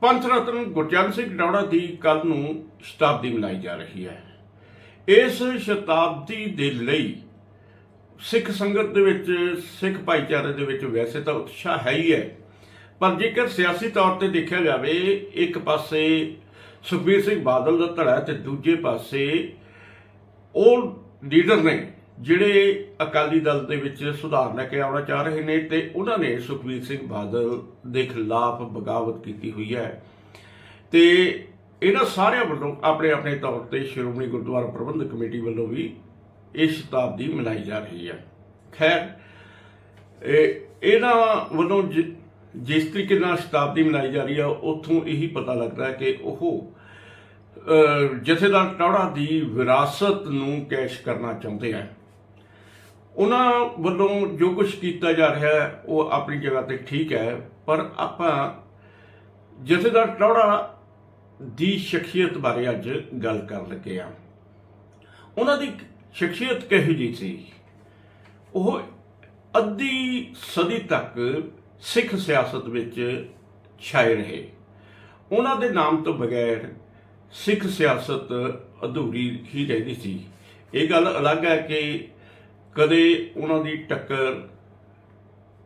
ਪੰਥ ਰਤਨ ਗੁਰਚਰਨ ਸਿੰਘ ਟੌੜਾ ਦੀ ਕੱਲ ਨੂੰ ਸ਼ਤਾਬਦੀ ਮਨਾਈ ਜਾ ਰਹੀ ਹੈ। ਇਸ ਸ਼ਤਾਬਦੀ ਦੇ ਲਈ ਸਿੱਖ ਸੰਗਤ ਦੇ ਵਿੱਚ, ਸਿੱਖ ਭਾਈਚਾਰੇ ਦੇ ਵਿੱਚ ਵੈਸੇ ਤਾਂ ਉਤਸ਼ਾਹ ਹੈ ਹੀ ਹੈ। ਪਰ ਜੇਕਰ ਸਿਆਸੀ ਤੌਰ ਤੇ ਦੇਖਿਆ ਜਾਵੇ, ਇੱਕ ਪਾਸੇ ਸੁਖਬੀਰ ਸਿੰਘ ਬਾਦਲ ਦਾ ਧੜਾ ਹੈ ਤੇ ਦੂਜੇ ਪਾਸੇ ਉਹ ਲੀਡਰ ਨੇ ਜਿਹੜੇ ਅਕਾਲੀ ਦਲ ਦੇ ਵਿੱਚ ਸੁਧਾਰ ਲੈ ਕੇ ਆਉਣਾ ਚਾਹ ਰਹੇ ਨੇ ਤੇ ਉਹਨਾਂ ਨੇ ਸੁਖਬੀਰ ਸਿੰਘ ਬਾਦਲ ਦੇ ਖਿਲਾਫ ਬਗਾਵਤ ਕੀਤੀ ਹੋਈ ਹੈ। ਤੇ ਇਹਨਾਂ ਸਾਰਿਆਂ ਵੱਲੋਂ ਆਪਣੇ ਆਪਣੇ ਤੌਰ ਤੇ ਸ਼੍ਰੋਮਣੀ ਗੁਰਦੁਆਰਾ ਪ੍ਰਬੰਧਕ ਕਮੇਟੀ ਵੱਲੋਂ ਵੀ ਇਹ ਸ਼ਤਾਬਦੀ ਮਨਾਈ ਜਾ ਰਹੀ ਹੈ। ਖੈਰ, ਇਹ ਇਹਨਾਂ ਵੱਲੋਂ ਜਿ- ਜਿਸ ਤਰੀਕੇ ਨਾਲ ਸ਼ਤਾਬਦੀ ਮਨਾਈ ਜਾ ਰਹੀ ਹੈ ਉੱਥੋਂ ਇਹੀ ਪਤਾ ਲੱਗਦਾ ਹੈ ਕਿ ਉਹ ਜਥੇਦਾਰ ਟੌੜਾ ਦੀ ਵਿਰਾਸਤ ਨੂੰ ਕੈਸ਼ ਕਰਨਾ ਚਾਹੁੰਦੇ ਆ। ਉਹਨਾਂ ਵੱਲੋਂ ਜੋ ਕੁਝ ਕੀਤਾ ਜਾ ਰਿਹਾ ਹੈ, ਉਹ ਆਪਣੀ ਜਗ੍ਹਾ ਤੇ ਠੀਕ ਹੈ, ਪਰ ਆਪਾਂ ਜਥੇਦਾਰ ਟੌੜਾ ਦੀ ਸ਼ਖਸੀਅਤ ਬਾਰੇ ਅੱਜ ਗੱਲ ਕਰਨ ਲੱਗੇ ਆ ਉਹਨਾਂ ਦੀ ਸ਼ਖਸੀਅਤ ਕਿਹੋ ਜਿਹੀ ਸੀ? ਉਹ ਅੱਧੀ ਸਦੀ ਤੱਕ ਸਿੱਖ ਸਿਆਸਤ ਵਿੱਚ ਛਾਏ ਰਹੇ। ਉਹਨਾਂ ਦੇ ਨਾਮ ਤੋਂ ਬਗੈਰ ਸਿੱਖ ਸਿਆਸਤ ਅਧੂਰੀ ਹੀ ਰਹਿੰਦੀ ਸੀ। ਇਹ ਗੱਲ ਅਲੱਗ ਹੈ ਕਿ ਕਦੇ ਉਹਨਾਂ ਦੀ ਟੱਕਰ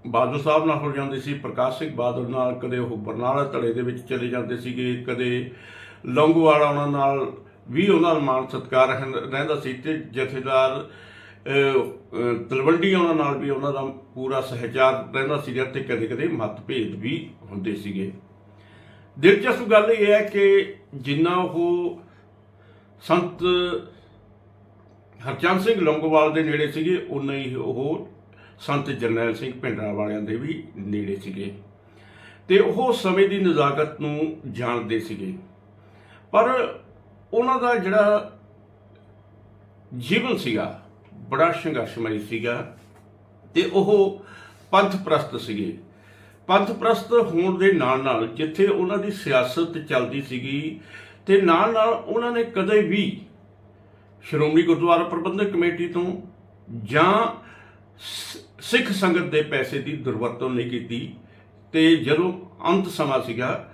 ਬਾਦਲ ਸਾਹਿਬ ਨਾਲ ਹੋ ਜਾਂਦੀ ਸੀ, ਪ੍ਰਕਾਸ਼ ਸਿੰਘ ਬਾਦਲ ਨਾਲ, ਕਦੇ ਉਹ ਬਰਨਾਲਾ ਧੜੇ ਦੇ ਵਿੱਚ ਚਲੇ ਜਾਂਦੇ ਸੀਗੇ, ਕਦੇ ਲੌਂਗੋਵਾਲਾ ਉਹਨਾਂ ਨਾਲ ਵੀ ਉਹਨਾਂ ਦਾ ਮਾਣ ਸਤਿਕਾਰ ਰਹਿੰ- ਰਹਿੰਦਾ ਸੀ ਤੇ ਜਥੇਦਾਰ ਤਲਵੰਡੀ ਉਹਨਾਂ ਨਾਲ ਵੀ ਉਹਨਾਂ ਦਾ ਪੂਰਾ ਸਹਿਚਾਰ ਰਹਿੰਦਾ ਸੀ ਤੇ ਕਦੇ ਕਦੇ ਮਤਭੇਦ ਵੀ ਹੁੰਦੇ ਸੀਗੇ। ਦਿਲਚਸਪ ਗੱਲ ਇਹ ਹੈ ਕਿ ਜਿੰਨਾ ਉਹ ਸੰਤ ਹਰਚੰਦ ਸਿੰਘ ਲੌਂਗੋਵਾਲ ਦੇ ਨੇੜੇ ਸੀਗੇ, ਉਨਾ ਹੀ ਉਹ ਸੰਤ ਜਰਨੈਲ ਸਿੰਘ ਭਿੰਡਰਾਂ ਵਾਲਿਆਂ ਦੇ ਵੀ ਨੇੜੇ ਸੀਗੇ। ਤੇ ਉਹ ਸਮੇਂ ਦੀ ਨਜ਼ਾਕਤ ਨੂੰ ਜਾਣਦੇ ਸੀਗੇ। ਪਰ ਉਹਨਾਂ ਦਾ ਜਿਹੜਾ ਜੀਵਨ ਸੀਗਾ, ਬੜਾ ਸੰਘਰਸ਼ਮਈ ਸੀਗਾ ਤੇ ਉਹ ਪੰਥ ਪ੍ਰਸਤ ਸੀਗੇ। ਪੰਥ ਪ੍ਰਸਤ ਹੋਣ ਦੇ ਨਾਲ ਨਾਲ ਜਿੱਥੇ ਉਹਨਾਂ ਦੀ ਸਿਆਸਤ ਚੱਲਦੀ ਸੀਗੀ, ਤੇ ਨਾਲ ਨਾਲ ਉਹਨਾਂ ਨੇ ਕਦੇ ਵੀ ਸ਼੍ਰੋਮਣੀ ਗੁਰਦੁਆਰਾ ਪ੍ਰਬੰਧਕ ਕਮੇਟੀ ਤੋਂ ਜਾਂ ਸਿੱਖ ਸੰਗਤ ਦੇ ਪੈਸੇ ਦੀ ਦੁਰਵਰਤੋਂ ਨਹੀਂ ਕੀਤੀ ਤੇ ਜਦੋਂ ਅੰਤ ਸਮਾਂ ਸੀਗਾ,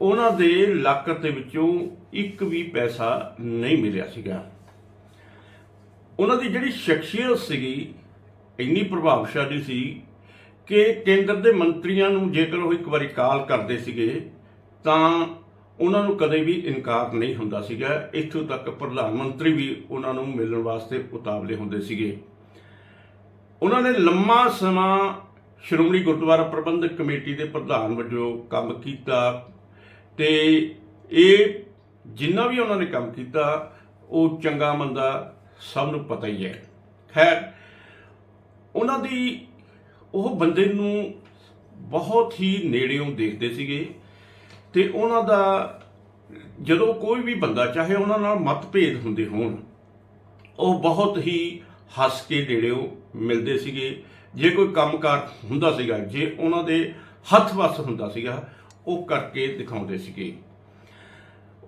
ਉਹਨਾਂ ਦੇ ਲਾਕਰ ਦੇ ਵਿੱਚੋਂ ਇੱਕ ਵੀ ਪੈਸਾ ਨਹੀਂ ਮਿਲਿਆ ਸੀਗਾ। ਉਹਨਾਂ ਦੀ ਜਿਹੜੀ ਸ਼ਖਸੀਅਤ ਸੀਗੀ, ਇੰਨੀ ਪ੍ਰਭਾਵਸ਼ਾਲੀ ਸੀ ਕਿ ਕੇਂਦਰ ਦੇ ਮੰਤਰੀਆਂ ਨੂੰ ਜੇਕਰ ਉਹ ਇੱਕ ਵਾਰੀ ਕਾਲ ਕਰਦੇ ਸੀਗੇ, ਤਾਂ ਉਹਨਾਂ ਨੂੰ ਕਦੇ ਵੀ ਇਨਕਾਰ ਨਹੀਂ ਹੁੰਦਾ ਸੀਗਾ। ਇੱਥੋਂ ਤੱਕ ਪ੍ਰਧਾਨ ਮੰਤਰੀ ਵੀ ਉਹਨਾਂ ਨੂੰ ਮਿਲਣ ਵਾਸਤੇ ਉਤਾਵਲੇ ਹੁੰਦੇ ਸੀਗੇ। ਉਹਨਾਂ ਨੇ ਲੰਮਾ ਸਮਾਂ ਸ਼੍ਰੋਮਣੀ ਗੁਰਦੁਆਰਾ ਪ੍ਰਬੰਧਕ ਕਮੇਟੀ ਦੇ ਪ੍ਰਧਾਨ ਵਜੋਂ ਕੰਮ ਕੀਤਾ ਤੇ ਇਹ ਜਿੰਨਾ ਵੀ ਉਹਨਾਂ ਨੇ ਕੰਮ ਕੀਤਾ, ਉਹ ਚੰਗਾ ਮੰਦਾ ਸਭ ਨੂੰ ਪਤਾ ਹੀ ਹੈ। ਖੈਰ, ਉਹਨਾਂ ਦੀ ਉਹ ਬੰਦੇ ਨੂੰ ਬਹੁਤ ਹੀ ਨੇੜਿਓਂ ਦੇਖਦੇ ਸੀਗੇ। ਤੇ ਉਹਨਾਂ ਦਾ, ਜਦੋਂ ਕੋਈ ਵੀ ਬੰਦਾ, ਚਾਹੇ ਉਹਨਾਂ ਨਾਲ ਮਤਭੇਦ ਹੁੰਦੇ ਹੋਣ, ਉਹ ਬਹੁਤ ਹੀ ਹੱਸ ਕੇ ਨੇੜਿਓਂ ਮਿਲਦੇ ਸੀਗੇ। ਜੇ ਕੋਈ ਕੰਮਕਾਰ ਹੁੰਦਾ ਸੀਗਾ, ਜੇ ਉਹਨਾਂ ਦੇ ਹੱਥ ਵੱਸ ਹੁੰਦਾ ਸੀਗਾ, ਉਹ ਕਰਕੇ ਦਿਖਾਉਂਦੇ ਸੀਗੇ।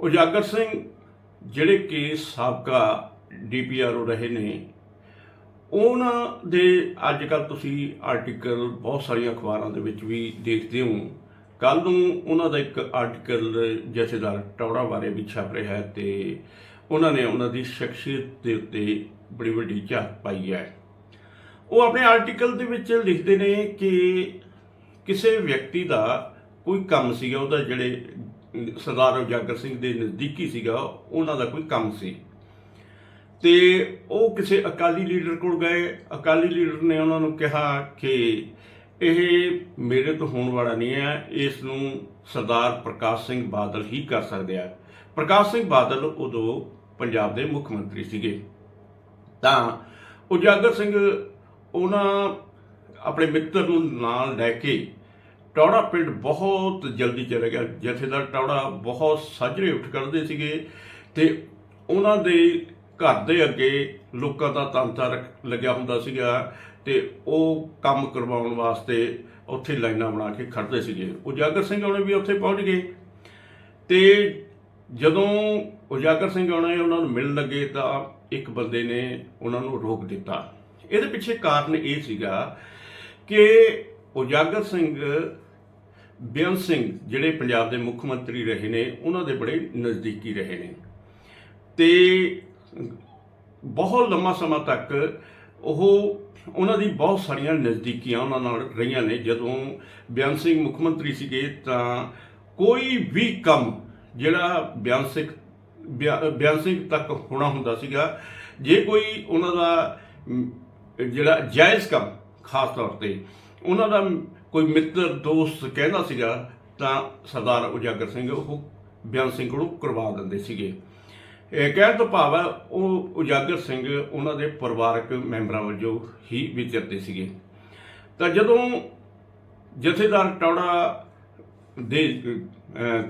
ਉਜਾਗਰ ਸਿੰਘ, ਜਿਹੜੇ ਕਿ ਸਾਬਕਾ ਡੀਪੀਆਰਓ ਰਹੇ ਨੇ, ਉਹਨਾਂ ਦੇ ਅੱਜ ਕੱਲ ਤੁਸੀਂ ਆਰਟੀਕਲ ਬਹੁਤ ਸਾਰੀਆਂ ਅਖਬਾਰਾਂ ਦੇ ਵਿੱਚ ਵੀ ਦੇਖਦੇ ਹੋ। ਕੱਲ ਨੂੰ ਉਹਨਾਂ ਦਾ ਇੱਕ ਆਰਟੀਕਲ ਜਥੇਦਾਰ ਟੌੜਾ ਬਾਰੇ ਵੀ ਛਪ ਰਿਹਾ ਹੈ ਤੇ ਉਹਨਾਂ ਨੇ ਉਹਨਾਂ ਦੀ ਸ਼ਖਸੀਅਤ ਦੇ ਉੱਤੇ ਬੜੀ ਵੱਡੀ ਝਾਤ ਪਾਈ ਹੈ। ਉਹ ਆਪਣੇ ਆਰਟੀਕਲ ਦੇ ਵਿੱਚ ਲਿਖਦੇ ਨੇ ਕਿ ਕਿਸੇ ਵਿਅਕਤੀ ਦਾ ਕੋਈ ਕੰਮ ਸੀਗਾ, ਉਹਦਾ ਜਿਹੜੇ ਸਰਦਾਰ ਉਜਾਗਰ ਸਿੰਘ ਦੇ ਨਜ਼ਦੀਕੀ ਸੀਗਾ, ਉਹਨਾਂ ਦਾ ਕੋਈ ਕੰਮ ਸੀ। ਤੇ ਉਹ ਕਿਸੇ ਅਕਾਲੀ ਲੀਡਰ ਕੋਲ ਗਏ। ਅਕਾਲੀ ਲੀਡਰ ਨੇ ਉਹਨਾਂ ਨੂੰ ਕਿਹਾ ਕਿ ਇਹ ਮੇਰੇ ਤੋਂ ਹੋਣ ਵਾਲਾ ਨਹੀਂ ਹੈ। ਇਸ ਨੂੰ ਸਰਦਾਰ ਪ੍ਰਕਾਸ਼ ਸਿੰਘ ਬਾਦਲ ਹੀ ਕਰ ਸਕਦੇ ਆ। ਪ੍ਰਕਾਸ਼ ਸਿੰਘ ਬਾਦਲ ਉਦੋਂ ਪੰਜਾਬ ਦੇ ਮੁੱਖ ਮੰਤਰੀ ਸੀਗੇ। ਤਾਂ ਉਜਾਗਰ ਸਿੰਘ ਉਹਨਾਂ ਆਪਣੇ ਮਿੱਤਰ ਨੂੰ ਨਾਲ ਲੈ ਕੇ ਟੌੜਾ ਪਿੰਡ ਬਹੁਤ ਜਲਦੀ ਚਲੇ ਗਿਆ। ਜਥੇਦਾਰ ਟੌੜਾ ਬਹੁਤ ਸਾਜਰੇ ਉੱਠ ਕਰਦੇ ਸੀਗੇ ਤੇ ਉਹਨਾਂ ਦੇ ਘਰ ਦੇ ਅੱਗੇ ਲੋਕਾਂ ਦਾ ਤਾਂਤਾ ਰੱਖ- ਲੱਗਿਆ ਹੁੰਦਾ ਸੀਗਾ। ਤੇ ਉਹ ਕੰਮ ਕਰਵਾਉਣ ਵਾਸਤੇ ਉੱਥੇ ਲਾਈਨਾਂ ਬਣਾ ਕੇ ਖੜਦੇ ਸੀਗੇ। ਉਜਾਗਰ ਸਿੰਘ ਆਉਣੇ ਵੀ ਉੱਥੇ ਪਹੁੰਚ ਗਏ। ਤੇ ਜਦੋਂ ਉਜਾਗਰ ਸਿੰਘ ਆਉਣੇ ਉਹਨਾਂ ਨੂੰ ਮਿਲਣ ਲੱਗੇ ਤਾਂ ਇੱਕ ਬੰਦੇ ਨੇ ਉਹਨਾਂ ਨੂੰ ਰੋਕ ਦਿੱਤਾ। ਇਹਦੇ ਪਿੱਛੇ ਕਾਰਨ ਇਹ ਸੀਗਾ ਕਿ ਉਜਾਗਰ ਸਿੰਘ ਬੇਅੰਤ ਸਿੰਘ ਜਿਹੜੇ ਪੰਜਾਬ ਦੇ ਮੁੱਖ ਮੰਤਰੀ ਰਹੇ ਨੇ, ਉਹਨਾਂ ਦੇ ਬੜੇ ਨਜ਼ਦੀਕੀ ਰਹੇ ਨੇ। ਤੇ ਬਹੁਤ ਲੰਮਾ ਸਮਾਂ ਤੱਕ ਉਹ ਉਹਨਾਂ ਦੀ ਬਹੁਤ ਸਾਰੀਆਂ ਨਜ਼ਦੀਕੀਆਂ ਉਹਨਾਂ ਨਾਲ ਰਹੀਆਂ ਨੇ। ਜਦੋਂ ਬਿਆਨ ਸਿੰਘ ਮੁੱਖ ਮੰਤਰੀ ਸੀਗੇ ਤਾਂ ਕੋਈ ਵੀ ਕੰਮ ਜਿਹੜਾ ਬਿਆਨ ਸਿੰਘ ਬਿਆ- ਬਿਆਨ ਸਿੰਘ ਤੱਕ ਹੋਣਾ ਹੁੰਦਾ ਸੀਗਾ, ਜੇ ਕੋਈ ਉਹਨਾਂ ਦਾ ਜਿਹੜਾ ਜਾਇਜ਼ ਕੰਮ ਖਾਸ ਤੌਰ ਤੇ ਉਹਨਾਂ ਦਾ ਕੋਈ ਮਿੱਤਰ, ਦੋਸਤ ਕਹਿੰਦਾ ਸੀਗਾ ਤਾਂ ਸਰਦਾਰ ਉਜਾਗਰ ਸਿੰਘ ਉਹ ਬਿਆਨ ਸਿੰਘ ਕੋਲੋਂ ਕਰਵਾ ਦਿੰਦੇ ਸੀਗੇ। ਇਹ ਕਹਿਣ ਤੋਂ ਭਾਵ ਹੈ, ਉਹ ਉਜਾਗਰ ਸਿੰਘ ਉਹਨਾਂ ਦੇ ਪਰਿਵਾਰਕ ਮੈਂਬਰਾਂ ਵਜੋਂ ਹੀ ਵਿਚਰਦੇ ਸੀਗੇ। ਤਾਂ ਜਦੋਂ ਜਥੇਦਾਰ ਟੌੜਾ ਦੇ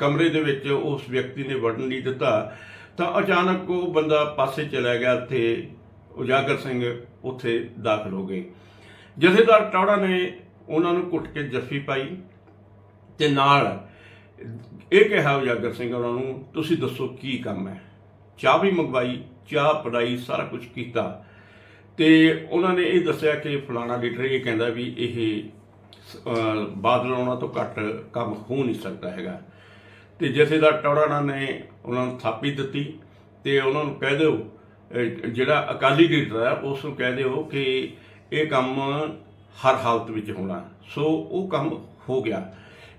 ਕਮਰੇ ਦੇ ਵਿੱਚ ਉਸ ਵਿਅਕਤੀ ਨੇ ਵੜਨ ਨਹੀਂ ਦਿੱਤਾ, ਤਾਂ ਅਚਾਨਕ ਉਹ ਬੰਦਾ ਪਾਸੇ ਚਲਾ ਗਿਆ ਤੇ ਉਜਾਗਰ ਸਿੰਘ ਉੱਥੇ ਦਾਖਲ ਹੋ ਗਏ। ਜਥੇਦਾਰ ਟੌੜਾ ਨੇ ਉਹਨਾਂ ਨੂੰ ਘੁੱਟ ਕੇ ਜੱਫੀ ਪਾਈ ਤੇ ਨਾਲ ਇਹ ਕਿਹਾ ਉਜਾਗਰ ਸਿੰਘ ਉਹਨਾਂ ਨੂੰ, ਤੁਸੀਂ ਦੱਸੋ ਕੀ ਕੰਮ ਹੈ? ਚਾਹ ਵੀ ਮੰਗਵਾਈ, ਚਾਹ ਪੜਾਈ ਸਾਰਾ ਕੁਝ ਕੀਤਾ। ਤੇ ਉਹਨਾਂ ਨੇ ਇਹ ਦੱਸਿਆ ਕਿ ਫਲਾਣਾ ਲੀਡਰ ਇਹ ਕਹਿੰਦਾ ਵੀ ਇਹ ਬਾਦਲ ਆਉਣਾ ਤੋਂ ਘੱਟ ਕੰਮ ਹੋ ਨਹੀਂ ਸਕਦਾ ਹੈਗਾ। ਤੇ ਜਥੇਦਾਰ ਟੌੜਾ ਨੇ ਉਹਨਾਂ ਨੂੰ ਥਾਪੀ ਦਿੱਤੀ ਤੇ ਉਹਨਾਂ ਨੂੰ ਕਹਿ ਦਿਓ ਜਿਹੜਾ ਅਕਾਲੀ ਲੀਡਰ ਹੈ ਉਸ ਨੂੰ ਕਹਿ ਦਿਓ ਕਿ ਇਹ ਕੰਮ ਹਰ ਹਾਲਤ ਵਿੱਚ ਹੋਣਾ। ਸੋ ਉਹ ਕੰਮ ਹੋ ਗਿਆ।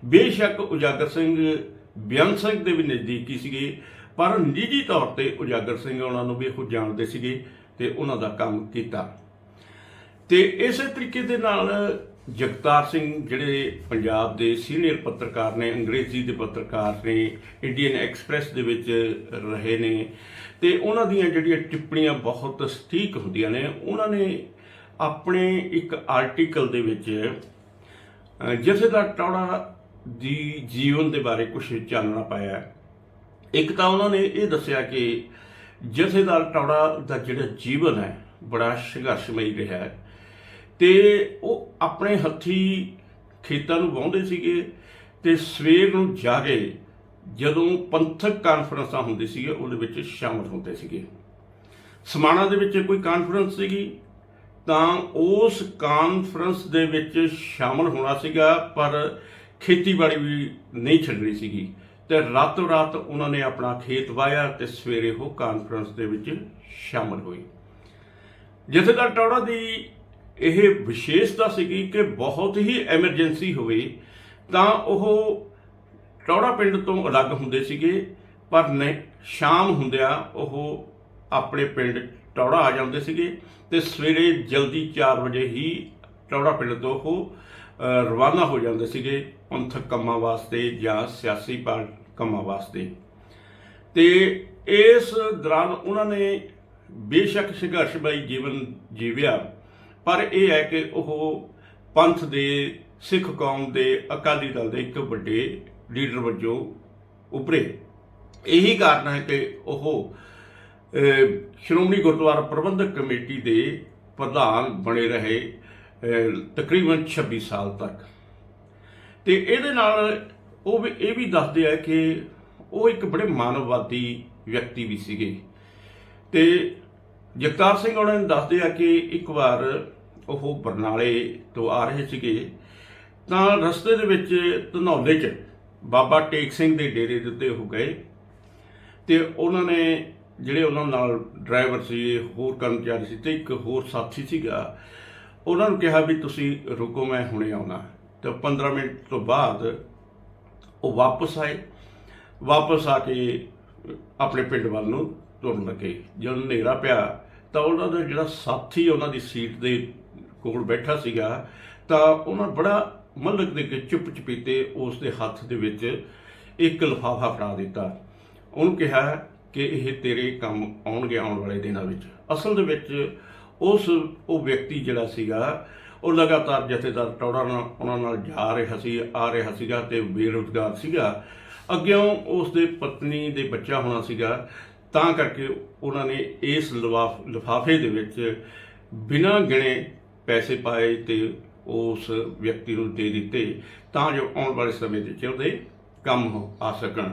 ਬੇਸ਼ੱਕ ਉਜਾਗਰ ਸਿੰਘ, ਬਿਆਨ ਸਿੰਘ ਦੇ ਵੀ ਨਜ਼ਦੀਕੀ ਸੀਗੇ। ਪਰ ਨਿੱਜੀ ਤੌਰ ਤੇ ਉਜਾਗਰ ਸਿੰਘ ਉਹਨਾਂ ਨੂੰ ਵੀ ਉਹ ਜਾਣਦੇ ਸੀਗੇ ਤੇ ਉਹਨਾਂ ਦਾ ਕੰਮ ਕੀਤਾ। ਤੇ ਇਸੇ ਤਰੀਕੇ ਦੇ ਨਾਲ ਜਗਤਾਰ ਸਿੰਘ ਜਿਹੜੇ ਪੰਜਾਬ ਦੇ ਸੀਨੀਅਰ ਪੱਤਰਕਾਰ ਨੇ, ਅੰਗਰੇਜ਼ੀ ਦੇ ਪੱਤਰਕਾਰ ਨੇ, ਇੰਡੀਅਨ ਐਕਸਪ੍ਰੈਸ ਦੇ ਵਿੱਚ ਰਹੇ ਨੇ ਤੇ ਉਹਨਾਂ ਦੀਆਂ ਜਿਹੜੀਆਂ ਟਿੱਪਣੀਆਂ ਬਹੁਤ ਸਟੀਕ ਹੁੰਦੀਆਂ ਨੇ, ਉਹਨਾਂ ਨੇ ਆਪਣੇ ਇੱਕ ਆਰਟੀਕਲ ਦੇ ਵਿੱਚ ਜਥੇਦਾਰ ਟੌੜਾ ਦੀ ਜੀਵਨ ਦੇ ਬਾਰੇ ਕੁਝ ਚਾਨਣਾ ਪਾਇਆ। ਇੱਕ ਤਾਂ ਉਹਨਾਂ ਨੇ ਇਹ ਦੱਸਿਆ ਕਿ ਜਥੇਦਾਰ ਟੌੜਾ ਦਾ ਜਿਹੜਾ ਜੀਵਨ ਹੈ, ਬੜਾ ਸੰਘਰਸ਼ਮਈ ਰਿਹਾ ਹੈ ਤੇ ਉਹ ਆਪਣੇ ਹੱਥੀ ਖੇਤਾਂ ਨੂੰ ਵਾਹੁੰਦੇ ਸੀਗੇ ਤੇ ਸਵੇਰ ਨੂੰ ਜਾ ਕੇ ਜਦੋਂ ਪੰਥਕ ਕਾਨਫਰੰਸਾਂ ਹੁੰਦੀ ਸੀਗੇ, ਉਹਦੇ ਵਿੱਚ ਸ਼ਾਮਲ ਹੁੰਦੇ ਸੀਗੇ। ਸਮਾਣਾ ਦੇ ਵਿੱਚ ਕੋਈ ਕਾਨਫਰੰਸ ਸੀਗੀ, ਤਾਂ ਉਸ ਕਾਨਫਰੰਸ ਦੇ ਵਿੱਚ ਸ਼ਾਮਲ ਹੋਣਾ ਸੀਗਾ, ਪਰ ਖੇਤੀਬਾੜੀ ਵੀ ਨਹੀਂ ਛੱਡਣੀ ਸੀਗੀ। ਤੇ ਰਾਤੋਂ ਰਾਤ ਉਹਨਾਂ ਨੇ ਆਪਣਾ ਖੇਤ ਵਾਇਆ ਤੇ ਸਵੇਰੇ ਉਹ ਕਾਨਫਰੰਸ ਦੇ ਵਿੱਚ ਸ਼ਾਮਲ ਹੋਏ। ਜਥੇਦਾਰ ਟੌੜਾ ਦੀ ਇਹ ਵਿਸ਼ੇਸ਼ਤਾ ਸੀਗੀ ਕਿ ਬਹੁਤ ਹੀ ਐਮਰਜੈਂਸੀ ਹੋਵੇ, ਤਾਂ ਉਹ ਟੌੜਾ ਪਿੰਡ ਤੋਂ ਅਲੱਗ ਹੁੰਦੇ ਸੀਗੇ, ਪਰ ਨਹੀਂ ਸ਼ਾਮ ਹੁੰਦਿਆਂ ਉਹ ਆਪਣੇ ਪਿੰਡ ਟੌੜਾ ਆ ਜਾਂਦੇ ਸੀਗੇ ਤੇ ਸਵੇਰੇ ਜਲਦੀ 4 ਵਜੇ ਹੀ ਟੌੜਾ ਪਿੰਡ ਤੋਂ ਉਹ ਰਵਾਨਾ ਹੋ ਜਾਂਦੇ ਸੀਗੇ ਪੰਥਕ ਕੰਮਾਂ ਵਾਸਤੇ ਜਾਂ ਸਿਆਸੀ ਪਾਰ ਕੰਮਾਂ ਵਾਸਤੇ। ਤੇ ਇਸ ਦੌਰਾਨ ਉਹਨਾਂ ਨੇ ਬੇਸ਼ੱਕ ਸੰਘਰਸ਼ਮਈ ਜੀਵਨ ਜੀਵਿਆ, ਪਰ ਇਹ ਹੈ ਕਿ ਉਹ ਪੰਥ ਦੇ, ਸਿੱਖ ਕੌਮ ਦੇ ਅਕਾਲੀ ਦਲ ਦੇ ਇੱਕ ਵੱਡੇ ਲੀਡਰ ਵਜੋਂ ਉੱਭਰੇ। ਇਹੀ ਕਾਰਨ ਹੈ ਕਿ ਉਹ ਸ਼੍ਰੋਮਣੀ ਗੁਰਦੁਆਰਾ ਪ੍ਰਬੰਧਕ ਕਮੇਟੀ ਦੇ ਪ੍ਰਧਾਨ ਬਣੇ ਰਹੇ। ਤਕਰੀਬਨ 26 ਸਾਲ ਤੱਕ। ਤੇ ਇਹਦੇ ਨਾਲ ਉਹ ਵੀ, ਇਹ ਵੀ ਦੱਸਦੇ ਆ ਕਿ ਉਹ ਇੱਕ ਬੜੇ ਮਾਨਵਵਾਦੀ ਵਿਅਕਤੀ ਵੀ ਸੀਗੇ। ਤੇ ਜਗਤਾਰ ਸਿੰਘ ਉਹਨਾਂ ਨੇ ਦੱਸਦੇ ਆ ਕਿ ਇੱਕ ਵਾਰ ਉਹ ਬਰਨਾਲੇ ਤੋਂ ਆ ਰਹੇ ਸੀਗੇ। ਤਾਂ ਰਸਤੇ ਦੇ ਵਿੱਚ ਧਨੌਲੇ 'ਚ ਬਾਬਾ ਟੇਕ ਸਿੰਘ ਦੇ ਡੇਰੇ ਦੇ ਉੱਤੇ ਉਹ ਗਏ। ਤੇ ਉਹਨਾਂ ਨੇ ਜਿਹੜੇ ਉਹਨਾਂ ਨਾਲ ਡਰਾਈਵਰ ਸੀ, ਹੋਰ ਕਰਮਚਾਰੀ ਸੀ ਤੇ ਇੱਕ ਹੋਰ ਸਾਥੀ ਸੀਗਾ ਉਹਨਾਂ ਨੂੰ ਕਿਹਾ ਵੀ ਤੁਸੀਂ ਰੁਕੋ, ਮੈਂ ਹੁਣੇ ਆਉਣਾ। ਤੇ 15 ਮਿੰਟ ਤੋਂ ਬਾਅਦ ਉਹ ਵਾਪਸ ਆਏ। ਵਾਪਸ ਆ ਕੇ ਆਪਣੇ ਪਿੰਡ ਵੱਲ ਨੂੰ ਤੁਰਨ ਲੱਗੇ। ਜਦੋਂ ਹਨੇਰਾ ਪਿਆ, ਤਾਂ ਉਹਨਾਂ ਦਾ ਜਿਹੜਾ ਸਾਥੀ ਉਹਨਾਂ ਦੀ ਸੀਟ ਦੇ ਕੋਲ ਬੈਠਾ ਸੀਗਾ, ਤਾਂ ਉਹਨਾਂ ਬੜਾ ਮਲਕ ਦੇ ਕੇ ਚੁੱਪ ਚਪੀਤੇ ਉਸ ਦੇ ਹੱਥ ਦੇ ਵਿੱਚ ਇੱਕ ਲਿਫਾਫਾ ਫੜਾ ਦਿੱਤਾ। ਉਹਨੂੰ ਕਿਹਾ ਕਿ ਇਹ ਤੇਰੇ ਕੰਮ ਆਉਣਗੇ ਆਉਣ ਵਾਲੇ ਦਿਨਾਂ ਵਿੱਚ। ਅਸਲ ਦੇ ਵਿੱਚ ਉਸ ਉਹ ਵਿਅਕਤੀ ਜਿਹੜਾ ਸੀਗਾ, ਉਹ ਲਗਾਤਾਰ ਜਥੇਦਾਰ ਟੌੜਾ ਨਾਲ, ਉਹਨਾਂ ਨਾਲ ਜਾ ਰਿਹਾ ਸੀ, ਆ ਰਿਹਾ ਸੀਗਾ ਤੇ ਬੇਰੁਜ਼ਗਾਰ ਸੀਗਾ। ਅੱਗਿਓਂ ਉਸ ਦੇ ਪਤਨੀ ਦੇ ਬੱਚਾ ਹੋਣਾ ਸੀਗਾ। ਤਾਂ ਕਰਕੇ ਉਹਨਾਂ ਨੇ ਇਸ ਲਿਫਾਫੇ ਦੇ ਵਿੱਚ ਬਿਨਾਂ ਗਿਣੇ ਪੈਸੇ ਪਾਏ ਤੇ ਉਸ ਵਿਅਕਤੀ ਨੂੰ ਦੇ ਦਿੱਤੇ ਤਾਂ ਜੋ ਆਉਣ ਵਾਲੇ ਸਮੇਂ ਦੇ ਵਿੱਚ ਉਹਦੇ ਕੰਮ ਆ ਸਕਣ।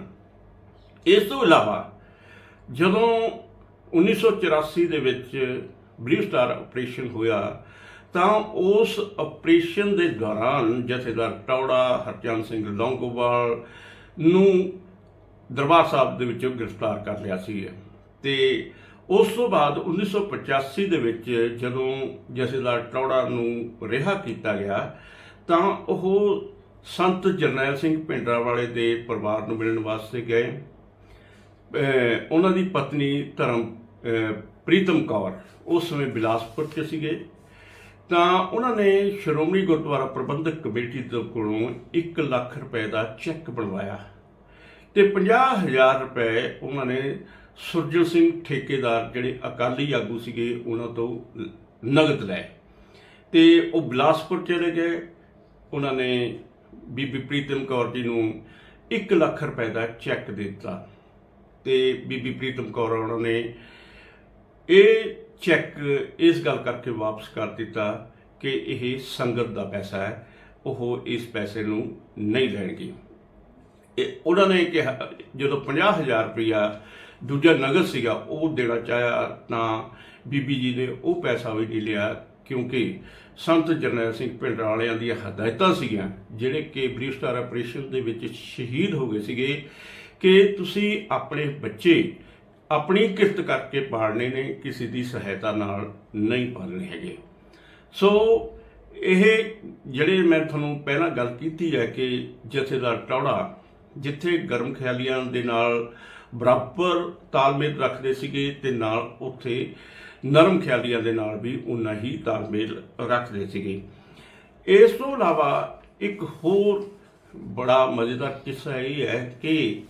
ਇਸ ਤੋਂ ਇਲਾਵਾ ਜਦੋਂ 1984 ਦੇ ਵਿੱਚ ਬਲੂ ਸਟਾਰ ਆਪਰੇਸ਼ਨ ਹੋਇਆ, ਤਾਂ ਉਸ ਆਪਰੇਸ਼ਨ ਦੇ ਦੌਰਾਨ ਜਥੇਦਾਰ ਟੌੜਾ, ਹਰਚੰਦ ਸਿੰਘ ਲੌਂਗੋਵਾਲ ਨੂੰ ਦਰਬਾਰ ਸਾਹਿਬ ਦੇ ਵਿੱਚੋਂ ਗ੍ਰਿਫਤਾਰ ਕਰ ਲਿਆ ਸੀ। ਤੇ ਉਸ ਤੋਂ ਬਾਅਦ 1985 ਦੇ ਵਿੱਚ ਜਦੋਂ ਜਥੇਦਾਰ ਟੌੜਾ ਨੂੰ ਰਿਹਾ ਕੀਤਾ ਗਿਆ, ਤਾਂ ਉਹ ਸੰਤ ਜਰਨੈਲ ਸਿੰਘ ਭਿੰਡਰਾਵਾਲੇ ਦੇ ਪਰਿਵਾਰ ਨੂੰ ਮਿਲਣ ਵਾਸਤੇ ਗਏ। ਉਹਨਾਂ ਦੀ ਪਤਨੀ ਧਰਮ ਪ੍ਰੀਤਮ ਕੌਰ, ਉਸ ਸਮੇਂ ਬਿਲਾਸਪੁਰ 'ਚ ਸੀਗੇ। ਤਾਂ ਉਹਨਾਂ ਨੇ ਸ਼੍ਰੋਮਣੀ ਗੁਰਦੁਆਰਾ ਪ੍ਰਬੰਧਕ ਕਮੇਟੀ ਦੇ ਕੋਲੋਂ 1 ਲੱਖ ਰੁਪਏ ਦਾ ਚੈੱਕ ਬਣਵਾਇਆ ਤੇ 50000 ਰੁਪਏ ਉਹਨਾਂ ਨੇ ਸੁਰਜਨ ਸਿੰਘ ਠੇਕੇਦਾਰ, ਜਿਹੜੇ ਅਕਾਲੀ ਆਗੂ ਸੀਗੇ, ਉਹਨਾਂ ਤੋਂ ਨਗਦ ਲਏ ਤੇ ਉਹ ਬਿਲਾਸਪੁਰ ਚਲੇ ਗਏ। ਉਹਨਾਂ ਨੇ ਬੀਬੀ ਪ੍ਰੀਤਮ ਕੌਰ ਜੀ ਨੂੰ 1 ਲੱਖ ਰੁਪਏ ਦਾ ਚੈੱਕ ਦਿੱਤਾ ਤੇ ਬੀਬੀ ਪ੍ਰੀਤਮ ਕੌਰ ਉਹਨਾਂ ਨੇ ਇਹ ਚੈੱਕ ਇਸ ਗੱਲ ਕਰਕੇ ਵਾਪਸ ਕਰ ਦਿੱਤਾ ਕਿ ਇਹ ਸੰਗਤ ਦਾ ਪੈਸਾ ਹੈ, ਉਹ ਇਸ ਪੈਸੇ ਨੂੰ ਨਹੀਂ ਲੈਣਗੇ। ਇਹ ਉਹਨਾਂ ਨੇ ਕਿਹਾ, ਜਦੋਂ 50000 ਰੁਪਇਆ ਦੂਜਾ ਨਗਦ ਸੀਗਾ, ਉਹ ਦੇਣਾ ਚਾਹਿਆ ਤਾਂ ਬੀਬੀ ਜੀ ਨੇ ਉਹ ਪੈਸਾ ਵੀ ਨਹੀਂ ਲਿਆ, ਕਿਉਂਕਿ ਸੰਤ ਜਰਨੈਲ ਸਿੰਘ ਪਿੰਡ ਵਾਲਿਆਂ ਦੀਆਂ ਹਦਾਇਤਾਂ ਸੀਗੀਆਂ, ਜਿਹੜੇ ਕਿ ਬਰੀਫ ਸਟਾਰ ਆਪਰੇਸ਼ਨ ਦੇ ਵਿੱਚ ਸ਼ਹੀਦ ਹੋ ਗਏ ਸੀਗੇ ਕਿ ਤੁਸੀਂ ਆਪਣੇ ਬੱਚੇ ਆਪਣੀ ਕਿਰਤ ਕਰਕੇ ਪਾਲਣੇ ਨੇ, ਕਿਸੇ ਦੀ ਸਹਾਇਤਾ ਨਾਲ ਨਹੀਂ ਪਾਲਣੇ ਹੈਗੇ। ਸੋ ਇਹ ਜਿਹੜੇ ਮੈਂ ਤੁਹਾਨੂੰ ਪਹਿਲਾਂ ਗੱਲ ਕੀਤੀ ਹੈ ਕਿ ਜਥੇਦਾਰ ਟੌੜਾ, ਜਿੱਥੇ ਗਰਮ ਖਿਆਲੀਆਂ ਦੇ ਨਾਲ ਬਰਾਬਰ ਤਾਲਮੇਲ ਰੱਖਦੇ ਸੀਗੇ ਤੇ ਨਾਲ ਉੱਥੇ ਨਰਮ ਖਿਆਲੀਆਂ ਦੇ ਨਾਲ ਵੀ ਉਨਾ ਹੀ ਤਾਲਮੇਲ ਰੱਖਦੇ ਸੀਗੇ। ਇਸ ਤੋਂ ਇਲਾਵਾ ਇੱਕ ਹੋਰ ਬੜਾ ਮਜ਼ੇਦਾਰ ਕਿੱਸਾ ਇਹ ਹੈ ਕਿ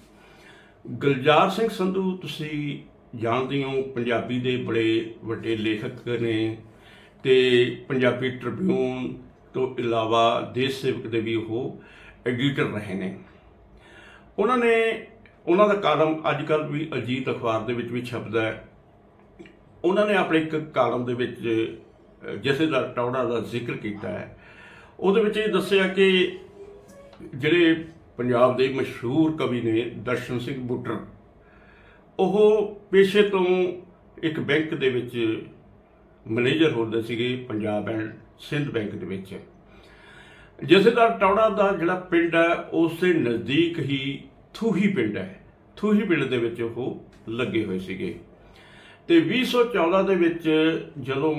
ਗੁਲਜ਼ਾਰ ਸਿੰਘ ਸੰਧੂ ਤੁਸੀਂ ਜਾਣਦੇ ਹੋ ਪੰਜਾਬੀ ਦੇ ਬੜੇ ਵੱਡੇ ਲੇਖਕ ਨੇ ਤੇ ਪੰਜਾਬੀ ਟ੍ਰਿਬਿਊਨ ਤੋਂ ਇਲਾਵਾ ਦੇਸ਼ ਸੇਵਕ ਦੇ ਵੀ ਉਹ ਐਡੀਟਰ ਰਹੇ ਨੇ। ਉਹਨਾਂ ਨੇ ਉਹਨਾਂ ਦਾ ਕਾਲਮ ਅੱਜ ਕੱਲ ਵੀ ਅਜੀਤ ਅਖਬਾਰ ਦੇ ਵਿੱਚ ਵੀ ਛਪਦਾ ਹੈ। ਉਹਨਾਂ ਨੇ ਆਪਣੇ ਇੱਕ ਕਾਲਮ ਦੇ ਵਿੱਚ ਅਹ, ਜਥੇਦਾਰ ਟੌੜਾ ਦਾ ਜ਼ਿਕਰ ਕੀਤਾ ਹੈ। ਉਹਦੇ ਵਿੱਚ ਇਹ ਦੱਸਿਆ ਕਿ ਜਿਹੜੇ ਪੰਜਾਬ ਦੇ ਮਸ਼ਹੂਰ ਕਵੀ ਨੇ, ਦਰਸ਼ਨ ਸਿੰਘ ਬੁੱਟਰ। ਉਹ ਪੇਸ਼ੇ ਤੋਂ ਇੱਕ ਬੈਂਕ ਦੇ ਵਿੱਚ ਮੈਨੇਜਰ ਹੁੰਦੇ ਸੀਗੇ, ਪੰਜਾਬ ਐਂਡ ਸਿੰਧ ਬੈਂਕ ਦੇ ਵਿੱਚ। ਜਥੇਦਾਰ ਟੌੜਾ ਦਾ ਜਿਹੜਾ ਪਿੰਡ ਹੈ, ਉਸ ਦੇ ਨਜ਼ਦੀਕ ਹੀ ਥੂਹੀ ਪਿੰਡ ਹੈ। ਥੂਹੀ ਪਿੰਡ ਦੇ ਵਿੱਚ ਉਹ ਲੱਗੇ ਹੋਏ ਸੀਗੇ। ਤੇ 2014 ਦੇ ਵਿੱਚ ਜਦੋਂ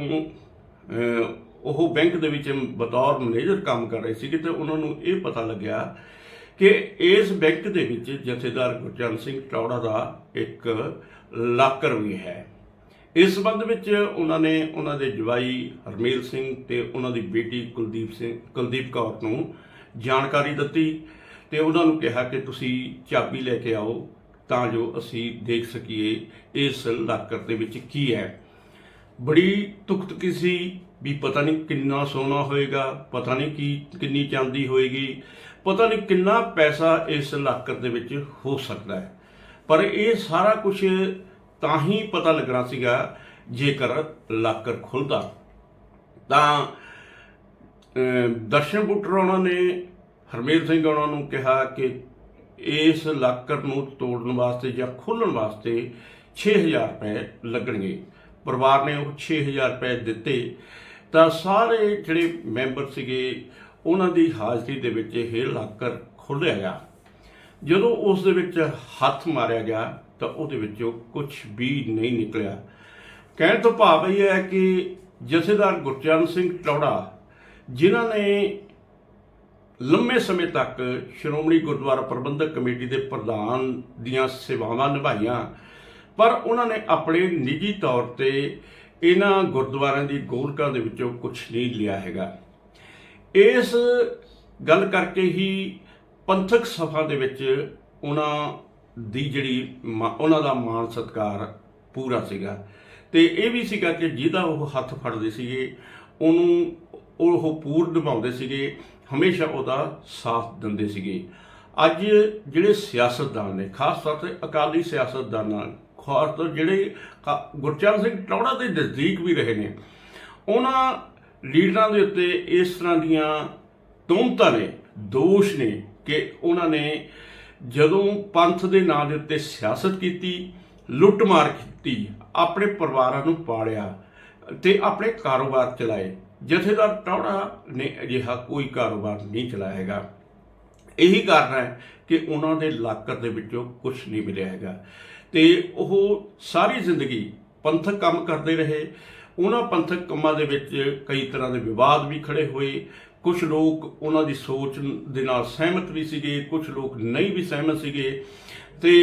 ਉਹ ਬੈਂਕ ਦੇ ਵਿੱਚ ਬਤੌਰ ਮੈਨੇਜਰ ਕੰਮ ਕਰ ਰਹੇ ਸੀਗੇ, ਤੇ ਉਹਨਾਂ ਨੂੰ ਇਹ ਪਤਾ ਲੱਗਿਆ ਕਿ ਇਸ ਬੈਂਕ ਦੇ ਵਿੱਚ ਜਥੇਦਾਰ ਗੁਰਚਰਨ ਸਿੰਘ ਟੌੜਾ ਦਾ ਇੱਕ ਲਾਕਰ ਵੀ ਹੈ। ਇਸ ਸੰਬੰਧ ਵਿੱਚ ਉਹਨਾਂ ਨੇ ਉਹਨਾਂ ਦੇ ਜਵਾਈ ਹਰਮੇਲ ਸਿੰਘ ਤੇ ਉਹਨਾਂ ਦੀ ਬੇਟੀ ਕੁਲਦੀਪ ਸਿੰਘ, ਕੁਲਦੀਪ ਕੌਰ ਨੂੰ ਜਾਣਕਾਰੀ ਦਿੱਤੀ ਤੇ ਉਹਨਾਂ ਨੂੰ ਕਿਹਾ ਕਿ ਤੁਸੀਂ ਚਾਬੀ ਲੈ ਕੇ ਆਓ ਤਾਂ ਜੋ ਅਸੀਂ ਦੇਖ ਸਕੀਏ ਇਸ ਲਾਕਰ ਦੇ ਵਿੱਚ ਕੀ ਹੈ। ਬੜੀ ਤੁਕਤਕੀ ਸੀ ਵੀ ਪਤਾ ਨਹੀਂ ਕਿੰਨਾ ਸੋਨਾ ਹੋਏਗਾ, ਪਤਾ ਨਹੀਂ ਕੀ, ਕਿੰਨੀ ਚਾਂਦੀ ਹੋਏਗੀ ਪਤਾ ਨਹੀਂ ਕਿੰਨਾ ਪੈਸਾ ਇਸ ਲਾਕਰ ਦੇ ਵਿੱਚ ਹੋ ਸਕਦਾ ਹੈ। ਪਰ ਇਹ ਸਾਰਾ ਕੁਝ ਤਾਂ ਹੀ ਪਤਾ ਲੱਗਣਾ ਸੀਗਾ, ਜੇਕਰ ਲਾਕਰ ਖੁੱਲਦਾ। ਤਾਂ ਦਰਸ਼ਨ ਬੁੱਟਰ ਉਹਨਾਂ ਨੇ, ਹਰਮੇਲ ਸਿੰਘ ਉਹਨਾਂ ਨੂੰ ਕਿਹਾ ਕਿ ਇਸ ਲਾਕਰ ਨੂੰ ਤੋੜਨ ਵਾਸਤੇ ਜਾਂ ਖੋਲਣ ਵਾਸਤੇ 6000 ਰੁਪਏ ਲੱਗਣਗੇ। ਪਰਿਵਾਰ ਨੇ ਉਹ 6000 ਰੁਪਏ ਦਿੱਤੇ। ਤਾਂ ਸਾਰੇ ਜਿਹੜੇ ਮੈਂਬਰ ਸੀਗੇ ਉਹਨਾਂ ਦੀ ਹਾਜ਼ਰੀ ਦੇ ਵਿੱਚ ਇਹ ਲਾਕਰ ਖੋਲ੍ਹਿਆ ਗਿਆ ਜਦੋਂ ਉਸ ਦੇ ਵਿੱਚ ਹੱਥ ਮਾਰਿਆ ਗਿਆ, ਤਾਂ ਉਹਦੇ ਵਿੱਚੋਂ ਕੁਝ ਵੀ ਨਹੀਂ ਨਿਕਲਿਆ। ਕਹਿਣ ਤੋਂ ਭਾਵ ਇਹ ਹੈ ਕਿ ਜਥੇਦਾਰ ਗੁਰਚਰਨ ਸਿੰਘ ਟੌੜਾ, ਜਿਨ੍ਹਾਂ ਨੇ ਲੰਮੇ ਸਮੇਂ ਤੱਕ ਸ਼੍ਰੋਮਣੀ ਗੁਰਦੁਆਰਾ ਪ੍ਰਬੰਧਕ ਕਮੇਟੀ ਦੇ ਪ੍ਰਧਾਨ ਦੀਆਂ ਸੇਵਾਵਾਂ ਨਿਭਾਈਆਂ, ਪਰ ਉਹਨਾਂ ਨੇ ਆਪਣੇ ਨਿੱਜੀ ਤੌਰ ਤੇ ਇਹਨਾਂ ਗੁਰਦੁਆਰਿਆਂ ਦੀ ਗੋਲਕਾਂ ਦੇ ਵਿੱਚੋਂ ਕੁਝ ਨਹੀਂ ਲਿਆ ਹੈਗਾ। ਇਸ ਗੱਲ ਕਰਕੇ ਹੀ ਪੰਥਕ ਸਭਾ ਦੇ ਵਿੱਚ ਉਹਨਾਂ ਦੀ ਜਿਹੜੀ ਮਾ- ਉਹਨਾਂ ਦਾ ਮਾਣ ਸਤਕਾਰ ਪੂਰਾ ਸੀਗਾ। ਤੇ ਇਹ ਵੀ ਸੀਗਾ ਕਿ ਜਿਹਦਾ ਉਹ ਹੱਥ ਫੜਦੇ ਸੀਗੇ, ਉਹਨੂੰ ਉਹ ਪੂਰ ਨਿਭਾਉਂਦੇ ਸੀਗੇ, ਹਮੇਸ਼ਾ ਉਹਦਾ ਸਾਥ ਦਿੰਦੇ ਸੀਗੇ। ਅੱਜ ਜਿਹੜੇ ਸਿਆਸਤਦਾਨ ਨੇ, ਖਾਸ ਤੌਰ ਤੇ ਅਕਾਲੀ ਸਿਆਸਤਦਾਨਾਂ, ਖਾਸ ਤੌਰ ਜਿਹੜੇ ਕ- ਗੁਰਚਰਨ ਸਿੰਘ ਟੌੜਾ ਦੇ ਨਜ਼ਦੀਕ ਵੀ ਰਹੇ ਨੇ, ਉਹਨਾਂ ਲੀਡਰਾਂ ਦੇ ਉੱਤੇ ਇਸ ਤਰ੍ਹਾਂ ਦੀਆਂ ਤੁਮਤਾਂ ਨੇ, ਦੋਸ਼ ਨੇ ਕਿ ਉਹਨਾਂ ਨੇ ਜਦੋਂ ਪੰਥ ਦੇ ਨਾਂ ਦੇ ਉੱਤੇ ਸਿਆਸਤ ਕੀਤੀ, ਲੁੱਟਮਾਰ ਕੀਤੀ, ਆਪਣੇ ਪਰਿਵਾਰਾਂ ਨੂੰ ਪਾਲਿਆ ਤੇ ਆਪਣੇ ਕਾਰੋਬਾਰ ਚਲਾਏ। ਜਥੇਦਾਰ ਟੌੜਾ ਨੇ ਅਜਿਹਾ ਕੋਈ ਕਾਰੋਬਾਰ ਨਹੀਂ ਚਲਾਇਆ ਹੈਗਾ। ਇਹੀ ਕਾਰਨ ਹੈ ਕਿ ਉਹਨਾਂ ਦੇ ਲਾਕਰ ਦੇ ਵਿੱਚੋਂ ਕੁਝ ਨਹੀਂ ਮਿਲਿਆ ਹੈਗਾ। ਤੇ ਉਹ ਸਾਰੀ ਜ਼ਿੰਦਗੀ ਪੰਥਕ ਕੰਮ ਕਰਦੇ ਰਹੇ। ਉਹਨਾਂ ਪੰਥਕ ਕੰਮਾਂ ਦੇ ਵਿੱਚ ਕਈ ਤਰ੍ਹਾਂ ਦੇ ਵਿਵਾਦ ਵੀ ਖੜੇ ਹੋਏ। ਕੁਝ ਲੋਕ ਉਹਨਾਂ ਦੀ ਸੋਚ ਦੇ ਨਾਲ ਸਹਿਮਤ ਵੀ ਸੀਗੇ ਕੁਝ ਲੋਕ ਨਹੀਂ ਵੀ ਸਹਿਮਤ ਸੀਗੇ। ਤੇ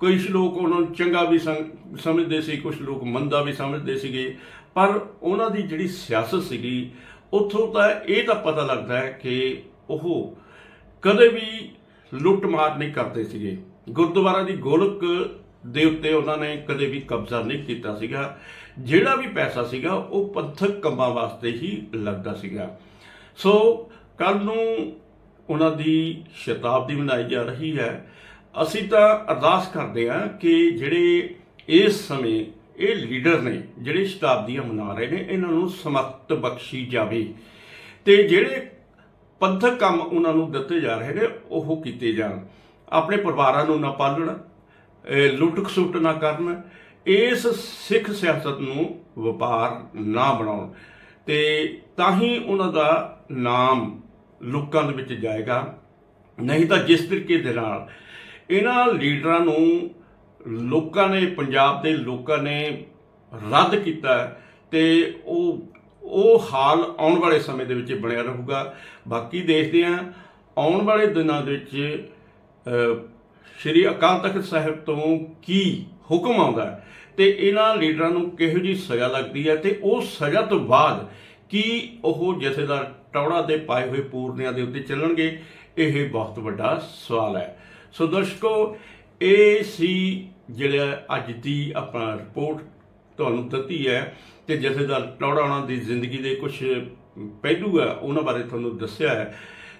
ਕੁਝ ਲੋਕ ਉਹਨਾਂ ਨੂੰ ਚੰਗਾ ਵੀ ਸਮਝਦੇ ਸੀ ਕੁਝ ਲੋਕ ਮੰਦਾ ਵੀ ਸਮਝਦੇ ਸੀਗੇ। ਪਰ ਉਹਨਾਂ ਦੀ ਜਿਹੜੀ ਸਿਆਸਤ ਸੀਗੀ, ਉੱਥੋਂ ਤਾਂ ਇਹ ਤਾਂ ਪਤਾ ਲੱਗਦਾ ਹੈ ਕਿ ਉਹ ਕਦੇ ਵੀ ਲੁੱਟ ਮਾਰ ਨਹੀਂ ਕਰਦੇ ਸੀਗੇ। ਗੁਰਦੁਆਰਾ ਦੀ ਗੋਲਕ ਦੇ ਉੱਤੇ ਉਹਨਾਂ ਨੇ ਕਦੇ ਵੀ ਕਬਜ਼ਾ ਨਹੀਂ ਕੀਤਾ ਸੀਗਾ। ਜਿਹੜਾ ਵੀ ਪੈਸਾ ਸੀਗਾ, ਉਹ ਪੰਥਕ ਕੰਮਾਂ ਵਾਸਤੇ ਹੀ ਲੱਗਦਾ ਸੀਗਾ। ਸੋ ਕੱਲ ਨੂੰ ਉਹਨਾਂ ਦੀ ਸ਼ਤਾਬਦੀ ਮਨਾਈ ਜਾ ਰਹੀ ਹੈ। ਅਸੀਂ ਤਾਂ ਅਰਦਾਸ ਕਰਦੇ ਹਾਂ ਕਿ ਜਿਹੜੇ ਇਸ ਸਮੇਂ ਇਹ ਲੀਡਰ ਨੇ, ਜਿਹੜੇ ਸ਼ਤਾਬਦੀਆਂ ਮਨਾ ਰਹੇ ਨੇ, ਇਹਨਾਂ ਨੂੰ ਸਮਤ ਬਖਸ਼ੀ ਜਾਵੇ। ਤੇ ਜਿਹੜੇ ਪੰਥਕ ਕੰਮ ਉਹਨਾਂ ਨੂੰ ਦਿੱਤੇ ਜਾ ਰਹੇ ਨੇ, ਉਹ ਕੀਤੇ ਜਾਣ। ਆਪਣੇ ਪਰਿਵਾਰਾਂ ਨੂੰ ਨਾ ਪਾਲਣ ਲੁੱਟ ਖਸੁੱਟ ਨਾ ਕਰਨ, ਇਸ ਸਿੱਖ ਸਿਆਸਤ ਨੂੰ ਵਪਾਰ ਨਾ ਬਣਾਉਣ। ਤੇ ਤਾਂ ਹੀ ਉਹਨਾਂ ਦਾ ਨਾਮ ਲੋਕਾਂ ਦੇ ਵਿੱਚ ਜਾਏਗਾ, ਨਹੀਂ ਤਾਂ ਜਿਸ ਤਰੀਕੇ ਦੇ ਨਾਲ ਇਹਨਾਂ ਲੀਡਰਾਂ ਨੂੰ ਲੋਕਾਂ ਨੇ, ਪੰਜਾਬ ਦੇ ਲੋਕਾਂ ਨੇ ਰੱਦ ਕੀਤਾ ਹੈ ਤੇ ਉਹ ਉਹ ਹਾਲ ਆਉਣ ਵਾਲੇ ਸਮੇਂ ਦੇ ਵਿੱਚ ਬਣਿਆ ਰਹੂਗਾ। ਬਾਕੀ ਦੇਖਦੇ ਹਾਂ, ਆਉਣ ਵਾਲੇ ਦਿਨਾਂ ਦੇ ਵਿੱਚ ਸ਼੍ਰੀ ਅਕਾਲ ਤਖਤ ਸਾਹਿਬ ਤੋਂ ਕੀ ਹੁਕਮ ਆਉਂਦਾ ਹੈ? ਤੇ ਇਹਨਾਂ ਲੀਡਰਾਂ ਨੂੰ ਕਿਹੋ ਜੀ ਸਜ਼ਾ ਲੱਗਦੀ ਹੈ? ਤੇ ਉਹ ਸਜ਼ਾ ਤੋਂ ਬਾਅਦ ਕੀ ਉਹ ਜਥੇਦਾਰ ਟੌੜਾ ਦੇ ਪਾਏ ਹੋਏ ਪੂਰਨਿਆਂ ਦੇ ਉੱਤੇ ਚੱਲਣਗੇ? ਇਹ ਬਹੁਤ ਵੱਡਾ ਸਵਾਲ ਹੈ। ਸੋ ਦਰਸ਼ਕੋ ਇਹ ਸੀ ਜਿਹੜਾ ਅੱਜ ਦੀ ਆਪਣਾ ਰਿਪੋਰਟ ਤੁਹਾਨੂੰ ਦਿੱਤੀ ਹੈ ਤੇ ਜਥੇਦਾਰ ਟੌੜਾ ਉਹਨਾਂ ਦੀ ਜ਼ਿੰਦਗੀ ਦੇ ਕੁਝ ਪਹਿਲੂ ਆ ਉਹਨਾਂ ਬਾਰੇ ਤੁਹਾਨੂੰ ਦੱਸਿਆ ਹੈ।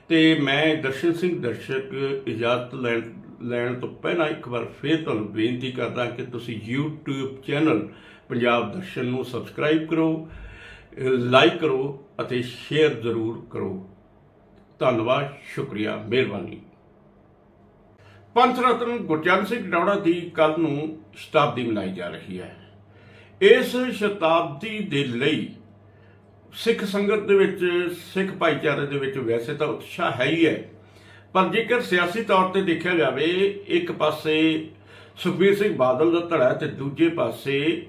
ਤੇ ਮੈਂ ਦਰਸ਼ਨ ਸਿੰਘ, ਦਰਸ਼ਕ, ਇਜਾਜ਼ਤ ਲੈਣ ਲੈਣ ਤੋਂ ਪਹਿਲਾਂ ਇੱਕ ਵਾਰ ਫੇਰ ਤੁਹਾਨੂੰ ਬੇਨਤੀ ਕਰਦਾ ਕਿ ਤੁਸੀਂ YouTube ਚੈਨਲ ਪੰਜਾਬ ਦਰਸ਼ਨ ਨੂੰ ਸਬਸਕ੍ਰਾਈਬ ਕਰੋ ਲਾਈਕ ਕਰੋ ਅਤੇ ਸ਼ੇਅਰ ਜ਼ਰੂਰ ਕਰੋ। ਧੰਨਵਾਦ, ਸ਼ੁਕਰੀਆ, ਮਿਹਰਬਾਨੀ। ਪੰਥ ਰਤਨ ਗੁਰਚਰਨ ਸਿੰਘ ਟੌੜਾ ਦੀ ਕੱਲ ਨੂੰ ਸ਼ਤਾਬਦੀ ਮਨਾਈ ਜਾ ਰਹੀ ਹੈ। ਇਸ ਸ਼ਤਾਬਦੀ ਦੇ ਲਈ ਸਿੱਖ ਸੰਗਤ ਦੇ ਵਿੱਚ, ਸਿੱਖ ਭਾਈਚਾਰੇ ਦੇ ਵਿੱਚ ਵੈਸੇ ਤਾਂ ਉਤਸ਼ਾਹ ਹੈ ਹੀ ਹੈ। ਪਰ ਜੇਕਰ ਸਿਆਸੀ ਤੌਰ ਤੇ ਦੇਖਿਆ ਜਾਵੇ, ਇੱਕ ਪਾਸੇ ਸੁਖਬੀਰ ਸਿੰਘ ਬਾਦਲ ਦਾ ਧੜਾ ਤੇ ਦੂਜੇ ਪਾਸੇ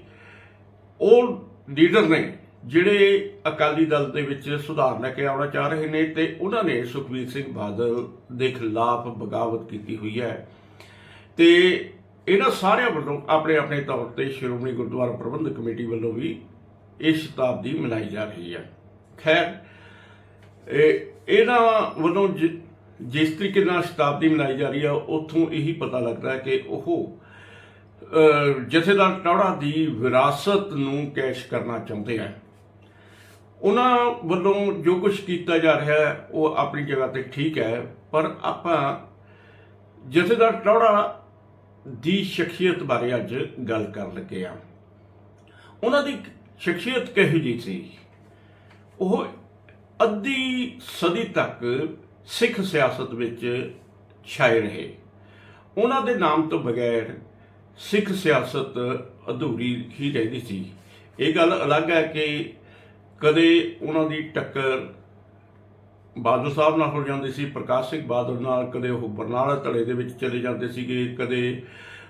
ਉਹ ਲੀਡਰ ਨੇ ਜਿਹੜੇ ਅਕਾਲੀ ਦਲ ਦੇ ਵਿੱਚ ਸੁਧਾਰ ਲੈ ਕੇ ਆਉਣਾ ਚਾਹ ਰਹੇ ਨੇ ਤੇ ਉਹਨਾਂ ਨੇ ਸੁਖਬੀਰ ਸਿੰਘ ਬਾਦਲ ਦੇ ਖਿਲਾਫ ਬਗਾਵਤ ਕੀਤੀ ਹੋਈ ਹੈ। ਤੇ ਇਹਨਾਂ ਸਾਰਿਆਂ ਵੱਲੋਂ ਆਪਣੇ ਆਪਣੇ ਤੌਰ ਤੇ ਸ਼੍ਰੋਮਣੀ ਗੁਰਦੁਆਰਾ ਪ੍ਰਬੰਧਕ ਕਮੇਟੀ ਵੱਲੋਂ ਵੀ ਇਹ ਸ਼ਤਾਬਦੀ ਮਨਾਈ ਜਾ ਰਹੀ ਹੈ। ਖੈਰ, ਇਹ ਇਹਨਾਂ ਵੱਲੋਂ ਜਿ- ਜਿਸ ਤਰੀਕੇ ਨਾਲ ਸ਼ਤਾਬਦੀ ਮਨਾਈ ਜਾ ਰਹੀ ਹੈ ਉੱਥੋਂ ਇਹੀ ਪਤਾ ਲੱਗਦਾ ਹੈ ਕਿ ਉਹ ਜਥੇਦਾਰ ਟੌੜਾ ਦੀ ਵਿਰਾਸਤ ਨੂੰ ਕੈਸ਼ ਕਰਨਾ ਚਾਹੁੰਦੇ ਹਨ ਉਹਨਾਂ ਵੱਲੋਂ ਜੋ ਕੁਝ ਕੀਤਾ ਜਾ ਰਿਹਾ ਹੈ, ਉਹ ਆਪਣੀ ਜਗ੍ਹਾ ਤੇ ਠੀਕ ਹੈ, ਪਰ ਆਪਾਂ ਜਥੇਦਾਰ ਟੌੜਾ ਦੀ ਸ਼ਖਸੀਅਤ ਬਾਰੇ ਅੱਜ ਗੱਲ ਕਰਨ ਲੱਗੇ ਆ। ਉਹਨਾਂ ਦੀ ਸ਼ਖਸੀਅਤ ਕਿਹੋ ਜਿਹੀ ਸੀ? ਉਹ ਅੱਧੀ ਸਦੀ ਤੱਕ ਸਿੱਖ ਸਿਆਸਤ ਵਿੱਚ ਛਾਏ ਰਹੇ। ਉਹਨਾਂ ਦੇ ਨਾਮ ਤੋਂ ਬਗੈਰ ਸਿੱਖ ਸਿਆਸਤ ਅਧੂਰੀ ਹੀ ਰਹਿੰਦੀ ਸੀ। ਇਹ ਗੱਲ ਅਲੱਗ ਹੈ ਕਿ ਕਦੇ ਉਹਨਾਂ ਦੀ ਟੱਕਰ ਬਾਦਲ ਸਾਹਿਬ ਨਾਲ ਹੋ ਜਾਂਦੀ ਸੀ, ਪ੍ਰਕਾਸ਼ ਸਿੰਘ ਬਾਦਲ ਨਾਲ, ਕਦੇ ਉਹ ਬਰਨਾਲਾ ਧੜੇ ਦੇ ਵਿੱਚ ਚਲੇ ਜਾਂਦੇ ਸੀਗੇ, ਕਦੇ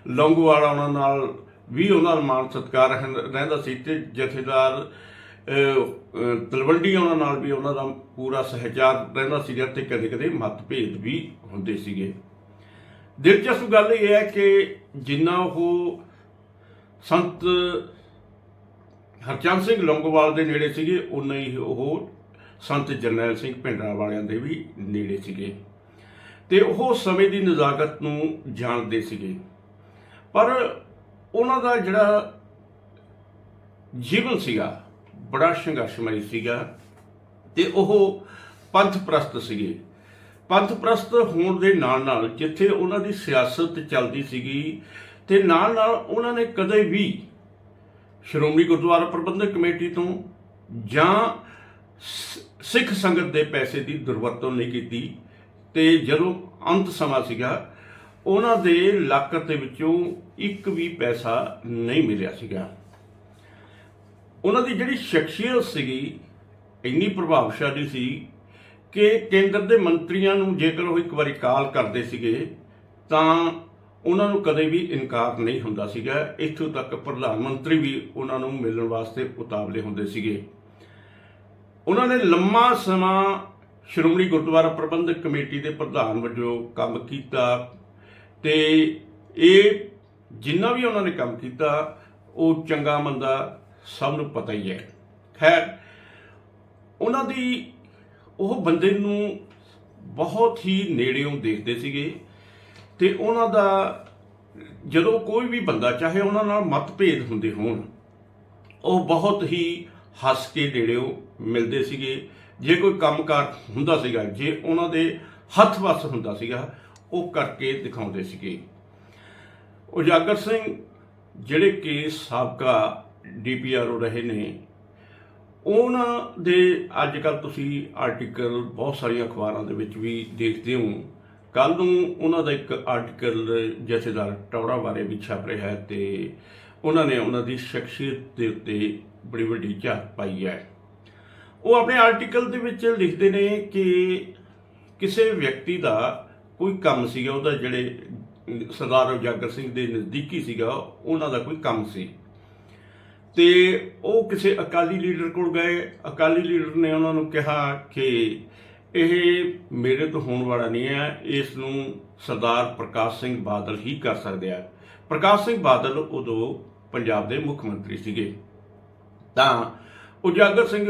ਲੌਂਗੋਵਾਲ ਉਹਨਾਂ ਨਾਲ ਵੀ ਉਹਨਾਂ ਦਾ ਮਾਨ ਸਤਿਕਾਰ ਰਹਿੰ- ਰਹਿੰਦਾ ਸੀ ਤੇ ਜਥੇਦਾਰ ਤਲਵੰਡੀ ਉਹਨਾਂ ਨਾਲ ਵੀ ਉਹਨਾਂ ਦਾ ਪੂਰਾ ਸਹਿਚਾਰ ਰਹਿੰਦਾ ਸੀਗਾ ਤੇ ਕਦੇ ਕਦੇ ਮਤਭੇਦ ਵੀ ਹੁੰਦੇ ਸੀਗੇ। ਦਿਲਚਸਪ ਗੱਲ ਇਹ ਹੈ ਕਿ ਜਿੰਨਾ ਉਹ ਸੰਤ ਹਰਚੰਦ ਸਿੰਘ ਲੌਂਗੋਵਾਲ ਦੇ ਨੇੜੇ ਸੀਗੇ ਉਨਾ ਹੀ ਉਹ ਸੰਤ ਜਰਨੈਲ ਸਿੰਘ ਭਿੰਡਰਾਂ ਵਾਲਿਆਂ ਦੇ ਵੀ ਨੇੜੇ ਸੀਗੇ। ਤੇ ਉਹ ਸਮੇਂ ਦੀ ਨਜ਼ਾਕਤ ਨੂੰ ਜਾਣਦੇ ਸੀਗੇ। ਪਰ ਉਹਨਾਂ ਦਾ ਜਿਹੜਾ ਜੀਵਨ ਸੀਗਾ ਬੜਾ ਸੰਘਰਸ਼ਮਈ ਸੀਗਾ ਤੇ ਉਹ ਪੰਥ ਪ੍ਰਸਤ ਸੀਗੇ। ਪੰਥ ਪ੍ਰਸਤ ਹੋਣ ਦੇ ਨਾਲ ਨਾਲ ਜਿੱਥੇ ਉਹਨਾਂ ਦੀ ਸਿਆਸਤ ਚੱਲਦੀ ਸੀਗੀ ਤੇ ਨਾਲ ਨਾਲ ਉਹਨਾਂ ਨੇ ਕਦੇ ਵੀ ਸ਼੍ਰੋਮਣੀ ਗੁਰਦੁਆਰਾ ਪ੍ਰਬੰਧਕ ਕਮੇਟੀ ਤੋਂ ਜਾਂ ਸਿੱਖ ਸੰਗਤ ਦੇ ਪੈਸੇ ਦੀ ਦੁਰਵਰਤੋਂ ਨਹੀਂ ਕੀਤੀ ਤੇ ਜਦੋਂ ਅੰਤ ਸਮਾਂ ਸੀਗਾ, ਉਹਨਾਂ ਦੇ ਲਾਕਰ ਦੇ ਵਿੱਚੋਂ ਇੱਕ ਵੀ ਪੈਸਾ ਨਹੀਂ ਮਿਲਿਆ ਸੀਗਾ। ਉਹਨਾਂ ਦੀ ਜਿਹੜੀ ਸ਼ਖਸੀਅਤ ਸੀਗੀ, ਇੰਨੀ ਪ੍ਰਭਾਵਸ਼ਾਲੀ ਸੀ ਕਿ ਕੇਂਦਰ ਦੇ ਮੰਤਰੀਆਂ ਨੂੰ ਜੇਕਰ ਉਹ ਇੱਕ ਵਾਰੀ ਕਾਲ ਕਰਦੇ ਸੀਗੇ, ਤਾਂ ਉਹਨਾਂ ਨੂੰ ਕਦੇ ਵੀ ਇਨਕਾਰ ਨਹੀਂ ਹੁੰਦਾ ਸੀਗਾ। ਇੱਥੋਂ ਤੱਕ ਪ੍ਰਧਾਨ ਮੰਤਰੀ ਵੀ ਉਹਨਾਂ ਨੂੰ ਮਿਲਣ ਵਾਸਤੇ ਉਤਾਵਲੇ ਹੁੰਦੇ ਸੀਗੇ। ਉਹਨਾਂ ਨੇ ਲੰਮਾ ਸਮਾਂ ਸ਼੍ਰੋਮਣੀ ਗੁਰਦੁਆਰਾ ਪ੍ਰਬੰਧਕ ਕਮੇਟੀ ਦੇ ਪ੍ਰਧਾਨ ਵਜੋਂ ਕੰਮ ਕੀਤਾ ਤੇ ਇਹ ਜਿੰਨਾ ਵੀ ਉਹਨਾਂ ਨੇ ਕੰਮ ਕੀਤਾ, ਉਹ ਚੰਗਾ ਮੰਦਾ ਸਭ ਨੂੰ ਪਤਾ ਹੀ ਹੈ। ਖੈਰ, ਉਹਨਾਂ ਦੀ ਉਹ ਬੰਦੇ ਨੂੰ ਬਹੁਤ ਹੀ ਨੇੜਿਓਂ ਦੇਖਦੇ ਸੀਗੇ ਤੇ ਉਹਨਾਂ ਦਾ ਜਦੋਂ ਕੋਈ ਵੀ ਬੰਦਾ, ਚਾਹੇ ਉਹਨਾਂ ਨਾਲ ਮਤਭੇਦ ਹੁੰਦੇ ਹੋਣ, ਉਹ ਬਹੁਤ ਹੀ ਹੱਸ ਕੇ ਨੇੜਿਓਂ ਮਿਲਦੇ ਸੀਗੇ। ਜੇ ਕੋਈ ਕੰਮਕਾਰ ਹੁੰਦਾ ਸੀਗਾ, ਜੇ ਉਹਨਾਂ ਦੇ ਹੱਥ ਵੱਸ ਹੁੰਦਾ ਸੀਗਾ, ਉਹ ਕਰਕੇ ਦਿਖਾਉਂਦੇ ਸੀਗੇ। ਉਜਾਗਰ ਸਿੰਘ, ਜਿਹੜੇ ਕਿ ਸਾਬਕਾ ਡੀਪੀਆਰਓ ਰਹੇ ਨੇ। ਉਹਨਾਂ ਦੇ ਅੱਜ ਕੱਲ ਤੁਸੀਂ ਆਰਟੀਕਲ ਬਹੁਤ ਸਾਰੀਆਂ ਅਖਬਾਰਾਂ ਦੇ ਵਿੱਚ ਵੀ ਦੇਖਦੇ ਹੋ। ਕੱਲ ਨੂੰ ਉਹਨਾਂ ਦਾ ਇੱਕ ਆਰਟੀਕਲ ਜਥੇਦਾਰ ਟੌੜਾ ਬਾਰੇ ਵੀ ਛਪ ਰਿਹਾ ਹੈ ਤੇ ਉਹਨਾਂ ਨੇ ਉਹਨਾਂ ਦੀ ਸ਼ਖਸੀਅਤ ਦੇ ਉੱਤੇ ਬੜੀ ਵੱਡੀ ਝਾਤ ਪਾਈ ਹੈ। ਉਹ ਆਪਣੇ ਆਰਟੀਕਲ ਦੇ ਵਿੱਚ ਲਿਖਦੇ ਨੇ ਕਿ ਕਿਸੇ ਵਿਅਕਤੀ ਦਾ ਕੋਈ ਕੰਮ ਸੀਗਾ, ਉਹਦਾ ਜਿਹੜੇ ਸਰਦਾਰ ਉਜਾਗਰ ਸਿੰਘ ਦੇ ਨਜ਼ਦੀਕੀ ਸੀਗਾ, ਉਹਨਾਂ ਦਾ ਕੋਈ ਕੰਮ ਸੀ। ਤੇ ਉਹ ਕਿਸੇ ਅਕਾਲੀ ਲੀਡਰ ਕੋਲ ਗਏ। ਅਕਾਲੀ ਲੀਡਰ ਨੇ ਉਹਨਾਂ ਨੂੰ ਕਿਹਾ ਕਿ ਇਹ ਮੇਰੇ ਤੋਂ ਹੋਣ ਵਾਲਾ ਨਹੀਂ ਹੈ। ਇਸ ਨੂੰ ਸਰਦਾਰ ਪ੍ਰਕਾਸ਼ ਸਿੰਘ ਬਾਦਲ ਹੀ ਕਰ ਸਕਦੇ ਆ। ਪ੍ਰਕਾਸ਼ ਸਿੰਘ ਬਾਦਲ ਉਦੋਂ ਪੰਜਾਬ ਦੇ ਮੁੱਖ ਮੰਤਰੀ ਸੀਗੇ। ਤਾਂ ਉਜਾਗਰ ਸਿੰਘ